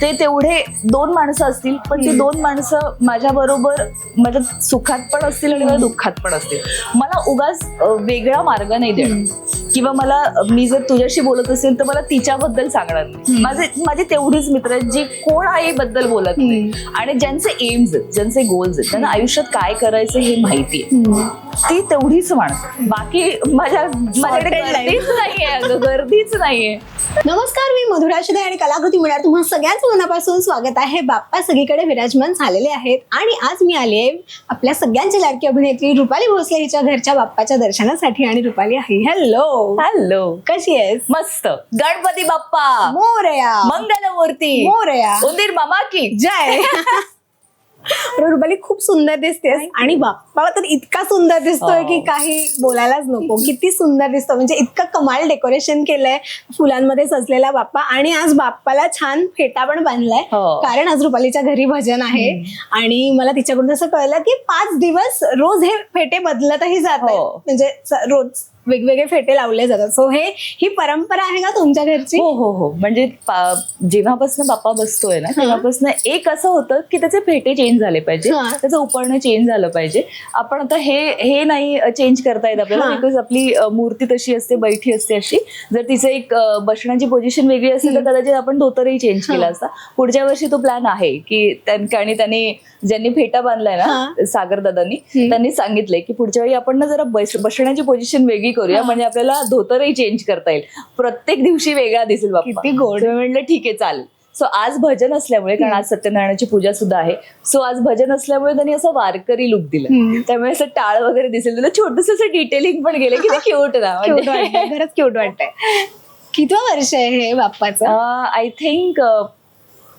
ते तेवढे दोन माणसं असतील पण ती दोन माणसं माझ्या बरोबर माझ्या सुखात पण असतील आणि माझ्या दुःखात पण असतील. मला उगाच वेगळा मार्ग नाही देणार. किंवा मला मी जर तुझ्याशी बोलत असेल तर मला तिच्याबद्दल सांगणार नाही. माझे माझे तेवढीच मित्र आहेत जी कोण आहे बद्दल बोलत नाही. आणि ज्यांचे एम्स आहेत ज्यांचे गोल्स आहेत त्यांना आयुष्यात काय करायचं हे माहिती आहे. ती तेवढीच माणसं बाकी माझ्या माझ्याकडे. गर्दीच नाहीये गर्दीच नाहीये. नमस्कार मी मधुरा शिदे आणि कलाकृती मिळणार तुम्हा सगळ्यांचं मनापासून स्वागत आहे. बाप्पा सगळीकडे विराजमान झालेले आहेत. आणि आज मी आली आपल्या सगळ्यांची लाडकी अभिनेत्री रुपाली भोसले हिच्या घरच्या बाप्पाच्या दर्शनासाठी. आणि रुपाली आहे हॅलो हॅलो कशी आहेस? मस्त. गणपती बाप्पा. मोरया. मंगलमूर्ती. मोरया. उंदीर मामा की? जय. रुपाली खूप सुंदर दिसतेस. आणि बाप्पा तर इतका सुंदर दिसतोय हो. की काही बोलायलाच नको. किती सुंदर दिसतो. म्हणजे इतकं कमाल डेकोरेशन केलंय फुलांमध्ये सजलेला बाप्पा. आणि आज बाप्पाला छान फेटा पण बांधलाय. हो. कारण आज रुपालीच्या घरी भजन आहे. आणि मला तिच्याकडून असं कळलं की पाच दिवस रोज हे फेटे बदलतही जात हो. म्हणजे रोज वेगवेगळे फेटे लावले जातात. सो हे ही परंपरा आहे का तुमच्या घरची? हो हो हो. म्हणजे जेव्हापासून बाप्पा बसतोय ना तेव्हापासून एक असं होतं की त्याचे फेटे चेंज झाले पाहिजे. त्याचं उपरणं चेंज झालं पाहिजे. आपण आता हे हे नाही चेंज करता येत आपल्याला. बिकॉज आपली मूर्ती तशी असते बैठी असते अशी. जर तिचं एक बसण्याची पोझिशन वेगळी असेल तर कदाचित आपण धोतरही चेंज केला असता. पुढच्या वर्षी तो प्लॅन आहे की आणि त्यांनी ज्यांनी फेटा बांधलाय ना. सागर दादांनी त्यांनी सांगितलंय की पुढच्या वेळी आपण ना जरा बस- बसण्याची पोझिशन वेगळी करूया म्हणजे आपल्याला धोतरही चेंज करता येईल. प्रत्येक दिवशी वेगळा दिसेल बाप्पा. किती गोड. तर मी म्हटलं ठीक आहे चालेल. सो आज भजन असल्यामुळे कारण आज सत्यनारायणाची पूजा सुद्धा आहे. सो आज भजन असल्यामुळे त्यांनी असं वारकरी लुक दिलं. त्यामुळे असं टाळ वगैरे दिसेल. त्याला छोटस असं डिटेलिंग पण गेलं की क्यूट ना वाटतंय. खरंच क्यूट वाटतंय. कितवं वर्ष आहे हे बाप्पाचं? आय थिंक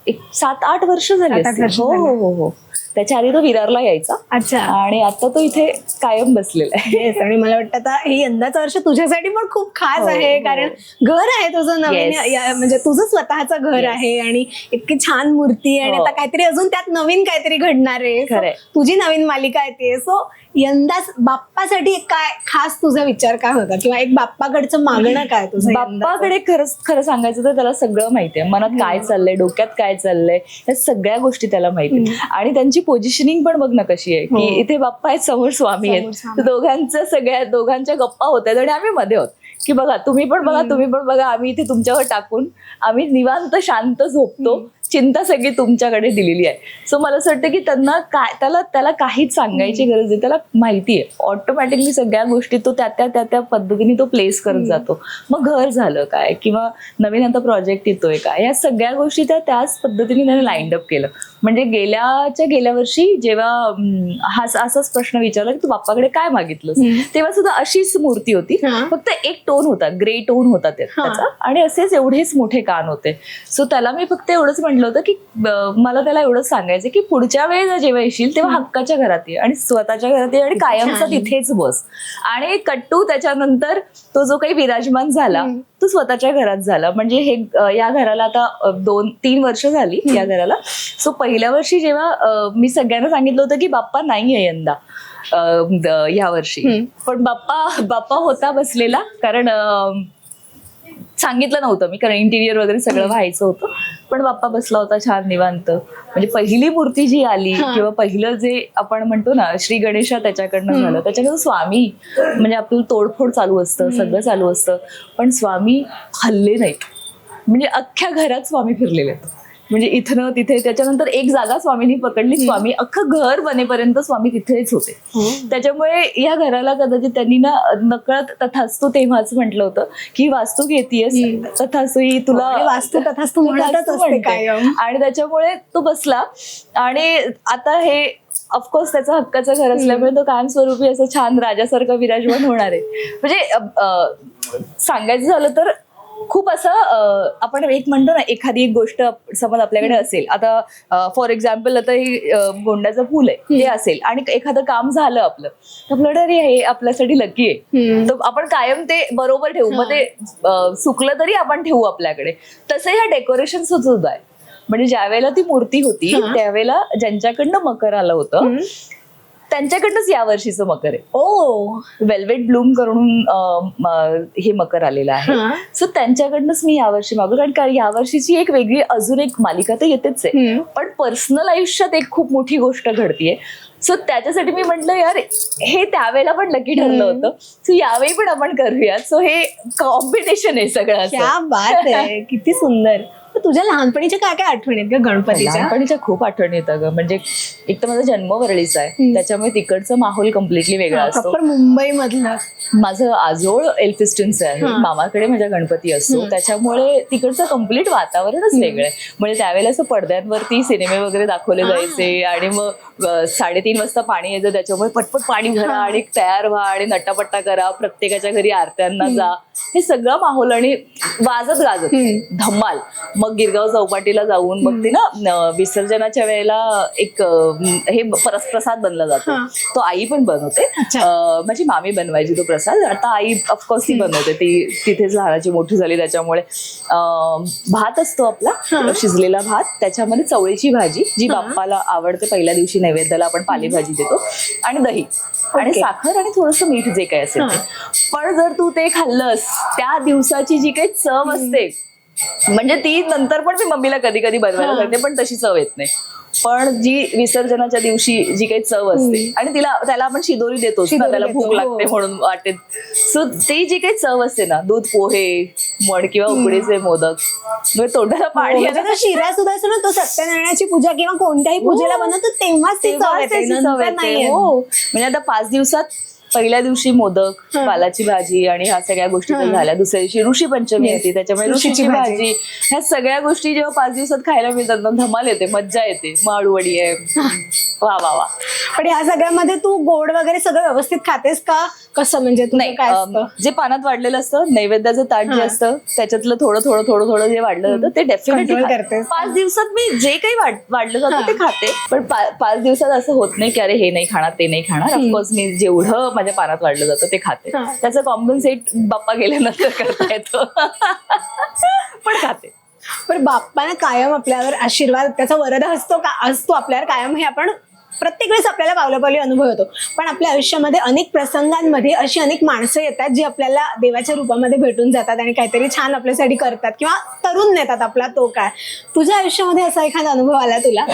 एक सात आठ वर्ष झाली हो झाली. हो हो हो. त्याच्या आधी तो विरारला यायचा अच्छा आणि आता तो इथे कायम बसलेला आहे आणि मला वाटतं आता हे यंदाचं वर्ष तुझ्यासाठी पण खूप खास हो, आहे हो. कारण घर आहे तुझं नवीन म्हणजे तुझं स्वतःचं घर. आहे आणि इतकी छान मूर्ती आणि हो. आता काहीतरी अजून त्यात नवीन काहीतरी घडणार आहे. तुझी नवीन मालिका येते सो यंदा बाप्पासाठी काय खास तुझा विचार काय होता? किंवा एक बाप्पाकडचं मागणं काय तुझं यंदाचं? बाप्पाकडे खरंच खरं सांगायचं तर त्याला सगळं माहितीये. मनात काय चाललंय डोक्यात काय चाललंय या सगळ्या गोष्टी त्याला माहिती आणि त्यांची पोझिशनिंग पण बघ ना कशी आहे की हो. इथे बाप्पा आहेत समोर स्वामी आहेत. दोघांचं सगळ्या दोघांच्या गप्पा होत्या आणि आम्ही मध्ये होत की बघा तुम्ही पण बघा तुम्ही पण बघा आम्ही इथे तुमच्यावर टाकून आम्ही निवांत शांत झोपतो. चिंता सगळी तुमच्याकडे दिलेली आहे. सो मला असं वाटतं की त्यांना काय त्याला त्याला काहीच सांगायची गरज नाही. त्याला माहिती आहे. ऑटोमॅटिकली सगळ्या गोष्टी तो त्या त्या त्या त्या पद्धतीने तो प्लेस करत जातो. मग घर झालं काय? किंवा नवीन आता प्रोजेक्ट येतोय काय या सगळ्या गोष्टी त्या त्याच पद्धतीने त्याने लाईंड अप केलं. म्हणजे गेल्याच्या गेल्या वर्षी जेव्हा हा असाच प्रश्न विचारला की तू बाप्पाकडे काय मागितलंस? तेव्हा सुद्धा अशीच मूर्ती होती. फक्त एक टोन होता ग्रे टोन होता. त्याचा. आणि असेच एवढेच मोठे कान होते. सो त्याला मी फक्त एवढंच म्हटलं होतं की मला त्याला एवढंच सांगायचं की पुढच्या वेळेला जेव्हा येशील तेव्हा हक्काच्या घरात ये आणि स्वतःच्या घरात ये आणि कायमचा. तिथेच बस. आणि कट्टू त्याच्यानंतर तो जो काही विराजमान झाला तो स्वतःच्या घरात झाला. म्हणजे हे या घराला आता दोन तीन वर्ष झाली या घराला. सो पहिल्या वर्षी जेव्हा मी सगळ्यांना सांगितलं होतं की बाप्पा नाहीये यंदा अं, द- या वर्षी. पण बाप्पा बाप्पा होता बसलेला कारण सांगितलं नव्हतं मी कारण इंटिरियर वगैरे सगळं व्हायचं होतं. पण बाप्पा बसला होता छान निवांत. म्हणजे पहिली मूर्ती जी आली किंवा पहिलं जे आपण म्हणतो ना श्री गणेशा त्याच्याकडनं झालं. त्याच्याकडे स्वामी म्हणजे आपलं तोडफोड चालू असतं सगळं चालू असतं. पण स्वामी हल्ले नाहीत. म्हणजे अख्ख्या घरात स्वामी फिरलेले आहेत. म्हणजे इथनं तिथे त्याच्यानंतर एक जागा स्वामींनी पकडली. स्वामी अख्खं घर बनेपर्यंत स्वामी तिथेच होते. त्याच्यामुळे या घराला कदाचित त्यांनी ना नकळत तथास्तू तेव्हाच म्हटलं होतं की वास्तू घेतीयस तथास्तू ही तुला वास्तू तथास्तू आणि त्याच्यामुळे तो बसला. आणि आता हे ऑफकोर्स त्याचं हक्काचं घर असल्यामुळे तो कायमस्वरूपी असं छान राजासारखं विराजमान होणार आहे. म्हणजे सांगायचं झालं तर खूप असं आपण एक म्हणतो ना एखादी एक गोष्ट समज आपल्याकडे असेल. आता फॉर एक्झाम्पल आता हे गोंड्याचं फुल आहे ते असेल आणि एखादं काम झालं आपलं तर आपल्याकडे अरे हे आपल्यासाठी लकी आहे. तर आपण कायम ते बरोबर ठेवू. मग ते अ, चुकलं तरी आपण ठेवू आपल्याकडे. तसं ह्या डेकोरेशन सुद्धा आहे. म्हणजे ज्या वेळेला ती मूर्ती होती हा. त्यावेळेला ज्यांच्याकडनं मकर आलं होतं त्यांच्याकडनंच या वर्षीचं मकर आहे. ओ. वेल्वेट ब्लूम करून अं, म- हे मकर आलेलं आहे. सो त्यांच्याकडनंच मी यावर्षी मागू कारण का यावर्षीची एक वेगळी अजून एक मालिका तर येतेच आहे. हम्म. पण पर्सनल आयुष्यात एक खूप मोठी गोष्ट घडतीये. सो त्याच्यासाठी मी म्हटलं यार हे त्यावेळेला पण नक्की ठरलं होतं. सो यावेळी पण आपण करूयात. सो हे कॉम्पिटिशन आहे सगळं असं. क्या बात आहे. किती सुंदर. तर तुझ्या लहानपणीच्या काय काय आठवणी आहेत ग गणपतीच्या? लहानपणीच्या खूप आठवणी येतात ग म्हणजे एक तर माझा जन्म वरळीचा आहे. त्याच्यामुळे तिकडचा माहोल कम्प्लिटली वेगळा असतो. प्रॉपर मुंबई मधलं माझं आजोळ एल्फिस्टनचं आहे. मामाकडे माझ्या गणपती असतो. त्याच्यामुळे तिकडचं कंप्लीट वातावरणच वेगळं आहे. म्हणजे त्यावेळेला असं पडद्यांवरती सिनेमे वगैरे दाखवले. जायचे आणि मग साडेतीन वाजता पाणी यायचं. त्याच्यामुळे पटपट पाणी भरा. आणि तयार व्हा आणि नटापट्टा करा. प्रत्येकाच्या घरी आरत्यांना जा. हे सगळं माहोल आणि वाजत गाजत. धम्माल मग गिरगाव चौपाटीला जाऊन मग ते ना विसर्जनाच्या वेळेला एक हे परस प्रसाद बनला जातो. तो आई पण बनवते. माझी मामी बनवायची तो प्रसाद. आता आई ऑफकोर्स ती बनवते. ती तिथेच लहानाची मोठी झाली त्याच्यामुळे. भात असतो आपला. शिजलेला भात. त्याच्यामध्ये चवळीची भाजी जी. बाप्पाला आवडते पहिल्या दिवशी नैवेद्याला आपण पालेभाजी देतो. आणि दही. आणि. साखर आणि थोडस मीठ जे काही असेल. पण जर तू ते खाल्लंस त्या दिवसाची जी काही चव असते म्हणजे ती नंतर पण मी मम्मीला कधी कधी बनवायला. सांगते पण तशी चव येत नाही पण जी विसर्जनाच्या दिवशी जी काही चव असते आणि तिला त्याला आपण शिदोरी शिदोरी त्याला देतो, भूक हो. लागते म्हणून वाटेत सो ती जी काही चव असते ना दूध पोहे मड किंवा उकडीचे मोदक म्हणजे तोंडाला पाणी म्हणजे तो शिरा सुद्धा असतो ना तो सत्यनारायणाची पूजा किंवा कोणत्याही पूजेला बनवतो तेव्हाच ती चव तेव्हाच येते, त्याची चव नंतर येते. नाही येत. हो म्हणजे आता पाच दिवसात पहिल्या दिवशी मोदक हा. पालाची भाजी आणि ह्या सगळ्या गोष्टी तर हा. झाल्या दुसऱ्या दिवशी ऋषी पंचमी Yes. येते त्याच्यामुळे ऋषीची ऋषीची भाजी. भाजी ह्या सगळ्या गोष्टी जेव्हा पाच दिवसात खायला मिळतात ना धमाल येते मज्जा येते माळवडी आहे वा वा वा. पण या सगळ्यामध्ये तू गोड वगैरे सगळं व्यवस्थित खातेस का? कसं म्हणजे नाही काय असतं? जे पानात वाढलेलं असतं नैवेद्याचं ताट जे हा. असतं त्याच्यातलं थोडं थोडं थोडं थोडं जे वाढलं जातं ते Control डेफिनेटली करतेस. पाच दिवसात मी जे काही वाढ- वाढलं. जातं ते खाते पण पा- पाच दिवसात असं होत नाही की अरे हे नाही खाणार ते नाही खाणार. ऑफकोर्स मी जेवढं माझ्या पानात वाढलं जातं ते खाते. हा. त्याचं कॉम्पन्सेट बाप्पा गेल्यानंतर करता येतं. पण खाते. पण बाप्पाने कायम आपल्यावर आशीर्वाद त्याचा वरद असतो का असतो आपल्यावर कायम हे आपण प्रत्येक वेळेस आपल्याला पावली अनुभव होतो पण आपल्या आयुष्यामध्ये अनेक प्रसंगांमध्ये अशी अनेक माणसं येतात जी आपल्याला देवाच्या रूपामध्ये भेटून जातात आणि काहीतरी छान आपल्यासाठी करतात किंवा तरुण नेतात आपला तो काय तुझ्या आयुष्यामध्ये असा एखादा अनुभव आला तुला?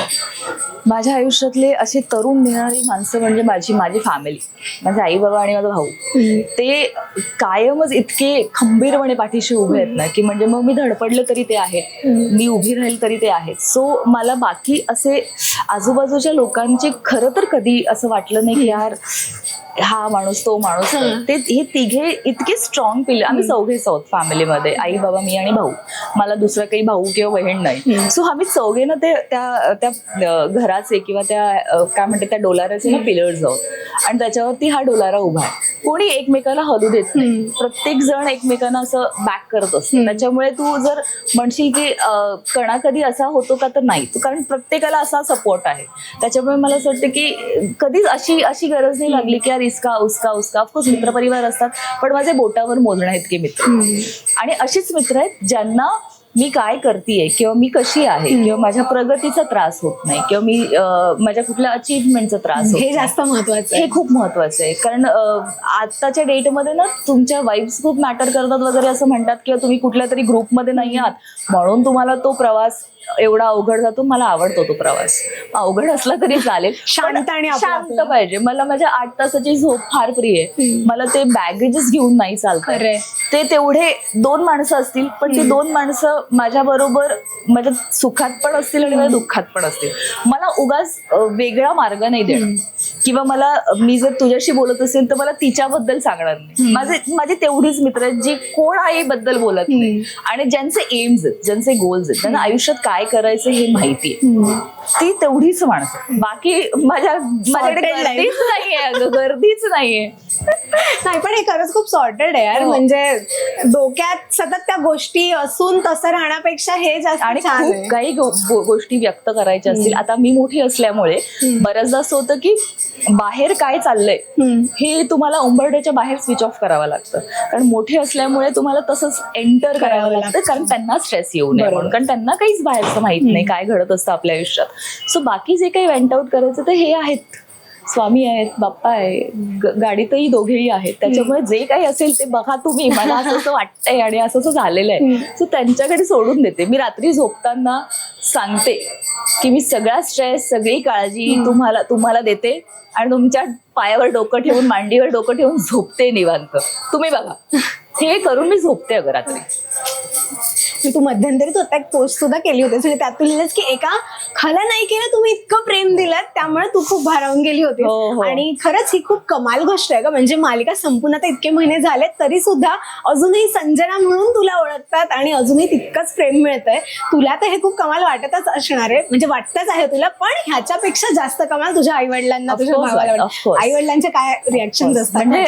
माझ्या आयुष्यातले असे तरुण नेणारी माणसं म्हणजे माझी माझी फॅमिली माझे आई बाबा आणि माझा भाऊ. ते कायमच इतके खंबीरपणे पाठीशी उभे आहेत ना की म्हणजे मग मी धडपडले तरी ते आहेत मी उभी राहील तरी ते आहेत सो मला बाकी असे आजूबाजूच्या लोकांचे खरं तर कधी असं वाटलं नाही की यार हा माणूस तो माणूस तो. हं. तिघे इतके स्ट्रॉंग पिले आम्ही चौघेच आहोत फॅमिलीमध्ये आई बाबा मी आणि भाऊ. मला दुसरा काही भाऊ किंवा बहीण नाही. सो आम्ही चौघे ना ते त्या त्या घराचे किंवा त्या काय म्हणते त्या डोलाराचे ना पिलर्स आहोत. आणि त्याच्यावरती हा डोलारा उभा आहे. कोणी एकमेकाला हलू देत नाही. प्रत्येक जण एकमेकांना असं बॅक करत असतो. त्याच्यामुळे तू जर म्हणशील की कणा कधी असा होतो का तर नाही. तू कारण प्रत्येकाला असा सपोर्ट आहे. त्याच्यामुळे मला असं वाटतं की कधीच अशी अशी गरज नाही लागली की इसका उसका उसका. ऑफकोर्स मित्रपरिवार असतात पण माझे बोटावर मोजण्या इतके मित्र. आणि अशीच मित्र आहेत ज्यांना मी काय करतीये किंवा मी कशी आहे किंवा माझ्या प्रगतीचा त्रास होत नाही किंवा मी माझ्या कुठल्या अचीवमेंटचा त्रास हे. जास्त महत्वाचं हे खूप महत्वाचं आहे. कारण आताच्या डेटमध्ये ना तुमच्या वाईब्स खूप मॅटर करतात वगैरे असं म्हणतात किंवा तुम्ही कुठल्या तरी ग्रुपमध्ये नाही आहात. म्हणून तुम्हाला तो प्रवास एवढा अवघड जातो. मला आवडतो तो प्रवास. अवघड असला तरी चालेल. शांत आणि शांत. पाहिजे. मला माझ्या आठ तासाची झोप फार प्रिय आहे. मला ते बॅगेजेस घेऊन नाही चालत. ते तेवढे दोन माणसं असतील पण ती दोन माणसं माझ्या बरोबर माझ्या सुखात पण असतील आणि माझ्या दुःखात पण असतील. मला उगाच वेगळा मार्ग नाही देणार. किंवा मला मी जर तुझ्याशी बोलत असेल तर मला तिच्याबद्दल सांगणार नाही. माझे माझी तेवढीच मित्र आहेत जी कोण आईबद्दल बोलत नाही. आणि ज्यांचे एम्स आहेत ज्यांचे गोल्स आहेत त्यांना आयुष्यात काय करायचं हे माहिती आहे. ती तेवढीच माणसं बाकी माझ्या माझ्याकडे. गर्दीच नाहीये गर्दीच नाहीये. नाही पण हे खरंच खूप सॉर्टेड आहे यार. हो. म्हणजे डोक्यात सतत त्या गोष्टी असून तसं राहण्यापेक्षा हे जास्त आणि छान खूप आहे. काही गो- गो- गोष्टी व्यक्त करायच्या असतील. आता मी मोठी असल्यामुळे बऱ्याचदा असं होतं की बाहेर काय चाललंय हम्म. हे तुम्हाला उंबरड्याच्या बाहेर स्विच ऑफ करावं लागतं. कारण मोठे असल्यामुळे तुम्हाला तसंच एंटर करावं लागतं. कारण त्यांना स्ट्रेस येऊ नये. म्हणून. कारण त्यांना काहीच बाहेरचं माहीत नाही काय घडत असतं आपल्या आयुष्यात. सो बाकी जे काही वेंट आउट करायचं ते हे आहेत. स्वामी आहेत बाप्पा आहे गाडीतही दोघेही आहेत. त्याच्यामुळे जे काही असेल ते बघा तुम्ही. मला असं असं वाटतंय आणि असं असं झालेलं आहे. सो त्यांच्याकडे सोडून देते. मी रात्री झोपताना सांगते की मी सगळा स्ट्रेस सगळी काळजी तुम्हाला तुम्हाला देते आणि तुमच्या पायावर डोकं ठेवून मांडीवर डोकं ठेवून झोपते निवांत. तुम्ही बघा. हे करून मी झोपते अगं रात्री. तू मध्यंतरी तू आता एक पोस्ट सुद्धा केली होती म्हणजे त्यात तू लिहिलंस की एका खलनायिकेला तुम्ही इतकं प्रेम दिलं त्यामुळे तू खूप भारावून गेली होती हो, हो. आणि खरंच ही खूप कमाल गोष्ट आहे का म्हणजे मालिका संपून आता इतके महिने झाले तरी सुद्धा अजूनही संजना म्हणून तुला ओळखतात आणि अजूनही तितकंच प्रेम मिळतंय तुला तर हे खूप कमाल वाटतच असणार आहे म्हणजे वाटतच आहे तुला पण ह्याच्यापेक्षा जास्त कमाल तुझ्या आई वडिलांना Of तुझ्या course, भावाला of course. आई वडिलांचे काय रिॲक्शन असतात? म्हणजे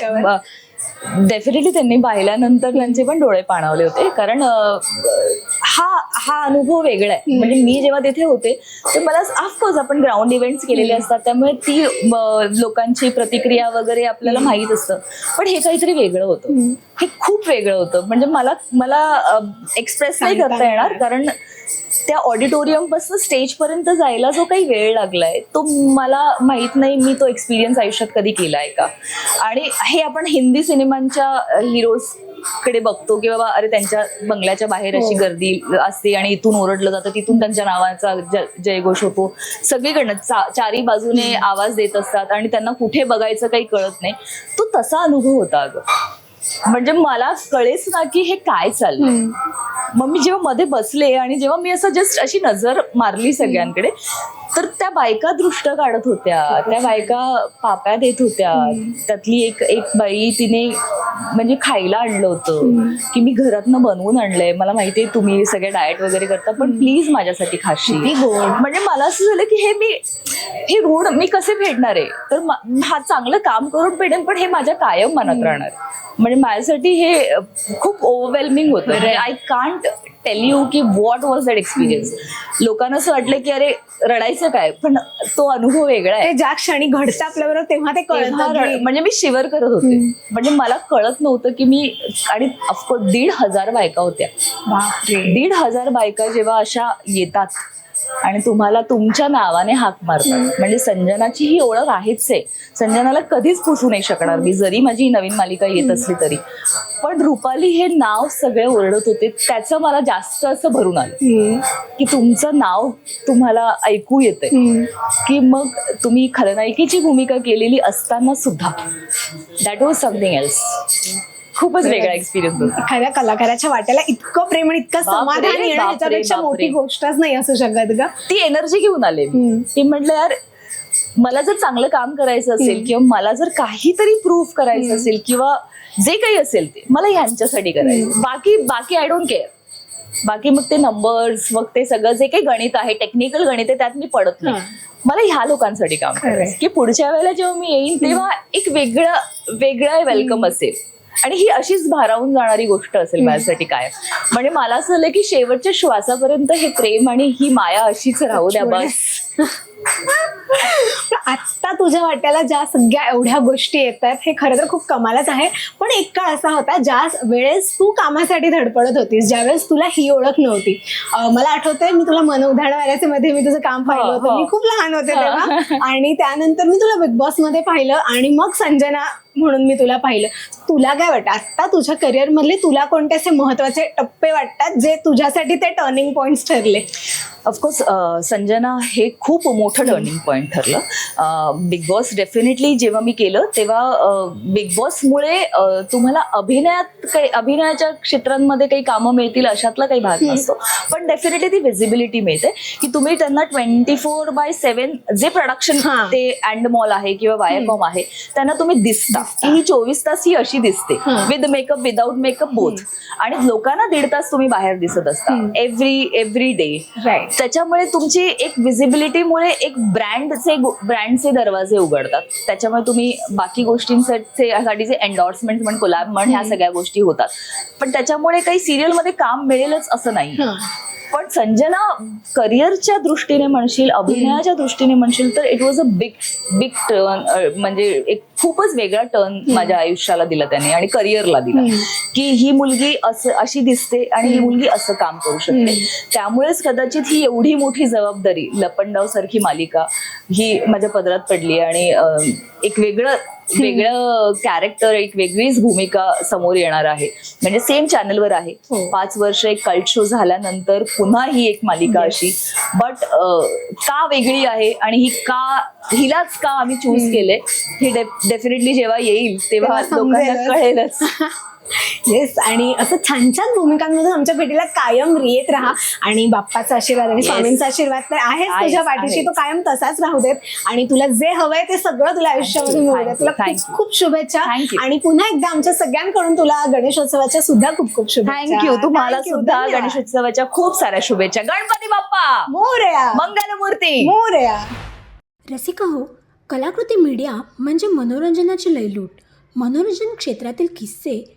डेफिनेटली त्यांनी पाहिल्यानंतर त्यांचे पण डोळे पाणावले होते. कारण हा हा अनुभव वेगळा आहे. म्हणजे मी जेव्हा तिथे होते तर मला ऑफकोर्स आपण ग्राउंड इव्हेंट्स केलेले असतात. त्यामुळे ती लोकांची प्रतिक्रिया वगैरे आपल्याला माहीत असतं. पण हे काहीतरी वेगळं होतं. हे खूप वेगळं होतं. म्हणजे मला मला एक्सप्रेस नाही करता येणार. कारण त्या ऑडिटोरियमपासून स्टेज पर्यंत जायला जो काही वेळ लागलाय तो मला माहीत नाही मी तो एक्सपिरियन्स आयुष्यात कधी केलाय का. आणि हे आपण हिंदी सिनेमांच्या हिरोजकडे बघतो की बाबा अरे त्यांच्या बंगल्याच्या बाहेर अशी हो. गर्दी असते आणि इथून ओरडलं जातं तिथून त्यांच्या नावाचा जयघोष होतो. सगळीकडनं चारी बाजूने आवाज देत असतात आणि त्यांना कुठे बघायचं काही कळत नाही. तो तसा अनुभव होता अगं. म्हणजे मला कळेच ना की हे काय चाललंय. मग मी जेव्हा मध्ये बसले आणि जेव्हा मी असं जस्ट अशी नजर मारली सगळ्यांकडे तर त्या बायका दृष्ट काढत होत्या. त्या बायका पाप्या देत होत्या. त्यातली एक एक बाई तिने म्हणजे खायला आणलं होतं. की मी घरातनं बनवून आणलंय. मला माहितीये तुम्ही सगळे डाएट वगैरे करता पण प्लीज माझ्यासाठी खाशी. म्हणजे मला असं झालं की हे मी हे ऋण मी कसे फेडणार? आहे तर हा चांगलं काम करून फेडेन पण हे माझ्या कायम मनात राहणार. म्हणजे माझ्यासाठी हे खूप ओव्हरवेल्मिंग होतं. आय कांट टेल यू की व्हॉट वॉज दॅट एक्सपिरियन्स लोकांना असं वाटलं की अरे रडायचं काय? पण तो अनुभव वेगळा आहे. ज्या क्षणी घडतं आपल्याबरोबर तेव्हा ते कळतं म्हणजे मी शिवर करत होते. म्हणजे मला कळत नव्हतं की मी आणि ऑफकोर्स दीड हजार बायका होत्या. दीड हजार बायका जेव्हा अशा येतात आणि तुम्हाला तुमच्या नावाने हाक मारतात. म्हणजे संजनाची ही ओळख आहेच आहे. संजनाला कधीच पुसू नाही शकणार मी. जरी माझी नवीन मालिका येत असली तरी. पण रुपाली हे नाव सगळे ओरडत होते. त्याचं मला जास्त असं भरून आलं. की तुमचं नाव तुम्हाला ऐकू हम्म. की मग तुम्ही खलनायिकेची भूमिका केलेली असताना सुद्धा. दॅट वॉज समथिंग एल्स खूपच वेगळा एक्सपिरियन्स होता. एखाद्या कलाकाराच्या वाट्याला इतकं प्रेम आणि इतकं बापरे, समाधान येणं बापरे, ह्याच्यापेक्षा बापरे. मोठी गोष्टच नाही असू शकत का ती एनर्जी घेऊन आले मी. हम्म. ती म्हटलं यार मला जर चांगलं काम करायचं असेल किंवा मला जर काहीतरी प्रूफ करायचं असेल किंवा जे काही असेल ते मला ह्यांच्यासाठी करायचं. बाकी बाकी आय डोंट केअर बाकी मग ते नंबर्स मग ते सगळं जे काही गणित आहे टेक्निकल गणित आहे त्यात मी पडत नाही. मला ह्या लोकांसाठी काम खरंय. करायचं. की पुढच्या वेळेला जेव्हा मी येईन तेव्हा एक वेगळं वेगळं वेलकम असेल. आणि ही अशीच भारावून जाणारी गोष्ट असेल माझ्यासाठी काय म्हणजे मला असं झालं की शेवटच्या श्वासापर्यंत हे प्रेम आणि ही माया अशीच राहू द्या बस. आत्ता तुझ्या वाट्याला ज्या सगळ्या एवढ्या गोष्टी येतात हे खरं तर खूप कमालच आहे. पण एक काळ असा होता ज्या वेळेस तू कामासाठी धडपडत होतीस ज्यावेळेस तुला ही ओळख नव्हती. मला आठवतंय मी तुला मन उधाणमध्ये मी तुझं काम पाहिलं हो, होतं हो. मी खूप लहान होते हा. तेव्हा. आणि त्यानंतर मी तुला बिग बॉसमध्ये पाहिलं आणि मग संजना म्हणून मी तुला पाहिलं. तुला काय वाटतं? आता तुझ्या करिअर मधले तुला कोणते असे महत्त्वाचे टप्पे वाटतात जे तुझ्यासाठी ते टर्निंग पॉइंट ठरले? ऑफकोर्स संजना हे खूप मोठं टर्निंग पॉईंट ठरलं. बिग बॉस डेफिनेटली जेव्हा मी केलं तेव्हा बिग बॉसमुळे तुम्हाला अभिनयात काही अभिनयाच्या क्षेत्रांमध्ये काही कामं मिळतील अशातला काही भाग नसतो. पण डेफिनेटली ती विजिबिलिटी मिळते. की तुम्ही त्यांना ट्वेंटी फोर बाय सेव्हन जे प्रोडक्शन. ते अँड मॉल आहे किंवा वायरकॉम आहे त्यांना तुम्ही दिसता. की ही चोवीस तास ही अशी दिसते. With makeup without makeup both आणि लोकांना दीड तास तुम्ही बाहेर दिसत असता. एव्हरी एव्हरी डे राईट त्याच्यामुळे तुमची एक विजिबिलिटीमुळे एक ब्रँडचे ब्रँडचे दरवाजे उघडतात. त्याच्यामुळे तुम्ही बाकी गोष्टींसाठी साठीचे एन्डॉर्समेंट म्हण कोलॅब म्हण ह्या सगळ्या गोष्टी होतात. पण त्याच्यामुळे काही सिरियलमध्ये काम मिळेलच असं नाही. पण संजना करिअरच्या दृष्टीने म्हणशील अभिनयाच्या दृष्टीने म्हणशील तर it was a big big turn म्हणजे एक खूपच वेगळा टर्न माझ्या आयुष्याला दिला त्याने आणि करिअरला दिला. की ही मुलगी असं अशी दिसते आणि ही मुलगी असं काम करू शकते. त्यामुळेच कदाचित ही एवढी मोठी जबाबदारी लपंडाव सारखी मालिका ही माझ्या पदरात पडली आणि एक वेगळं वेगळं कॅरेक्टर एक वेगळीच भूमिका समोर येणार आहे. म्हणजे सेम चॅनलवर आहे. हो. पाच वर्ष एक कल्ट शो झाल्यानंतर पुन्हा ही एक मालिका अशी. बट का वेगळी आहे आणि ही का हिलाच का आम्ही चूज केले हे डेफिनेटली जेव्हा येईल तेव्हा लोकांना. कळेलच. येस आणि असं छान छान भूमिकांमधून आमच्या भेटीला कायम रियेत राहा. आणि बाप्पाचा आशीर्वाद आणि. स्वामींचा आशीर्वाद तर आहेच आहेच, तुझ्या पाठीशी. तो कायम तसाच राहू देत. आणि तुला जे हवंय ते सगळं तुला आयुष्यामध्ये मिळू दे thank तुला खूप शुभेच्छा. आणि पुन्हा एकदा आमच्या सगळ्यांकडून तुला गणेशोत्सवाच्या सुद्धा खूप खूप शुभेच्छा. थँक्यू तुम्हाला सुद्धा. गणेशोत्सवाच्या खूप साऱ्या शुभेच्छा. गणपती बाप्पा! मोरया. मंगलमूर्ती! मोरया. रसिका हो कलाकृती मीडिया म्हणजे मनोरंजनाची लयलूट. मनोरंजन क्षेत्रातील किस्से